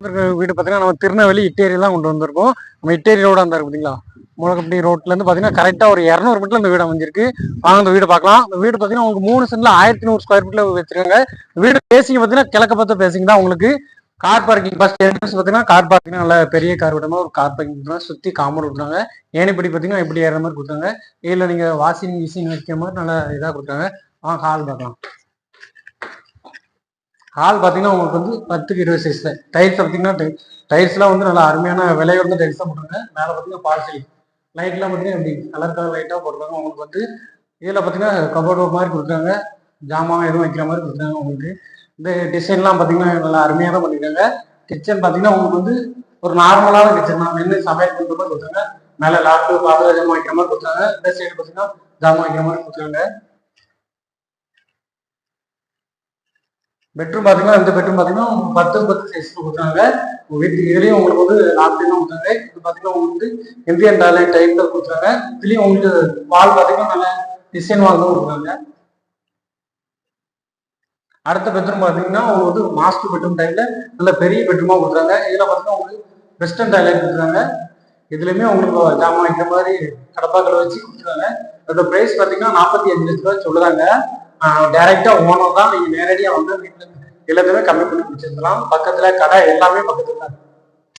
வீடு பார்த்தீங்கன்னா நம்ம திருநெல்வேலி இட்டேரியெல்லாம் கொண்டு வந்திருக்கோம். நம்ம இட்டேரி ரோடாக அந்த பார்த்தீங்களா முளக்கப்பட்டி ரோட்லேருந்து பார்த்தீங்கன்னா கரெக்டாக ஒரு இரநூறு மீட்டில் இந்த வீடு அமைஞ்சிருக்கு. வாங்க இந்த வீடு பார்க்கலாம். இந்த வீடு பார்த்தீங்கன்னா உங்களுக்கு மூணு சென்ட்ல ஆயிரத்தி நூறு ஸ்கொயர் ஃபீட்டில் வச்சிருக்காங்க. வீடு பேசிங்க பார்த்தீங்கன்னா கிழக்க பார்த்த பேசிங்க தான் உங்களுக்கு. கார் பார்க்கிங் ஃபர்ஸ்ட் என்ட்ரன்ஸ் பார்த்தீங்கன்னா கார் பார்க்கிங் நல்லா பெரிய கார் விடாம ஒரு கார் பார்க்கிங் கொடுத்தாங்க சுற்றி காம்பவுண்ட் கொடுத்தாங்க ஏனிப்படி பார்த்தீங்கன்னா இப்படி ஏற மாதிரி கொடுத்தாங்க இதில் நீங்கள் வாஷிங் மிஷின் வைக்கிற மாதிரி நல்லா இதாக கொடுத்தாங்க ஆ ஹால் பார்க்கலாம். ஹால் பார்த்தீங்கன்னா உங்களுக்கு வந்து பத்துக்கு இருபது சைஸில் டைல்ஸ் பார்த்தீங்கன்னா டைல்ஸ்லாம் வந்து நல்லா அருமையான விலை டைல்ஸ் தான் போட்டுருங்க மேலே பார்த்தீங்கன்னா பார்சல் லைட்லாம் பார்த்தீங்கன்னா எப்படி? கலர் கலர் லைட்டாக போட்டுருக்காங்க. உங்களுக்கு வந்து இதில் பார்த்தீங்கன்னா கபோர்டு மாதிரி கொடுக்குறாங்க. ஜாமான் எதுவும் வைக்கிற மாதிரி கொடுக்குறாங்க உங்களுக்கு. இந்த டிசைன்லாம் பார்த்தீங்கன்னா நல்லா அருமையாக தான் பண்ணியிருக்காங்க. கிச்சன் பார்த்தீங்கன்னா உங்களுக்கு வந்து ஒரு நார்மலான கிச்சன் தான். என்ன சமையல் பண்ணுற மாதிரி கொடுத்தாங்க மேலே லாப்டு பாதுகாஜமாக ஜாமான் வைக்கிற மாதிரி கொடுத்தாங்க இந்த சைடு பார்த்தீங்கன்னா ஜாமான் வைக்கிற மாதிரி கொடுத்துருக்காங்க பெட்ரூம் பார்த்தீங்கன்னா இந்த பெட்ரூம் பார்த்தீங்கன்னா பத்து பத்து சைஸ்ல கொடுத்தாங்க. உங்க வீட்டுக்கு இதுலயும் உங்களுக்கு வந்து லாப்டாப் கொடுத்தாங்க. இது பார்த்தீங்கன்னா உங்களுக்கு வந்து இந்தியன் டாய்லெட் டைப்ல கொடுத்தாங்க. இதுலயும் உங்களுக்கு வால் பார்த்தீங்கன்னா நல்ல டிசைன் வால் தான் கொடுத்தாங்க. அடுத்த பெட்ரூம் பார்த்தீங்கன்னா உங்களுக்கு வந்து மாஸ்டர் பெட்ரூம் டைப்ல நல்ல பெரிய பெட்ரூமா கொடுத்தாங்க. இதுல பார்த்தீங்கன்னா உங்களுக்கு வெஸ்டர்ன் டாய்லெட் கொடுத்தாங்க. இதுலயுமே உங்களுக்கு ஜாமான் வைக்கிற மாதிரி கடப்பாக்களை வச்சு கொடுத்துருக்காங்க அதோட பிரைஸ் பார்த்தீங்கன்னா நாற்பத்தி அஞ்சு லட்ச ரூபாய் சொல்லுறாங்க. டைரக்டா ஓனர் தான் நீங்க நேரடியா வந்து வீட்டுல எல்லாத்தையுமே கம்மி பண்ணி வச்சிருக்கலாம் பக்கத்துல கடை எல்லாமே பக்கத்துல தான் இருக்கு.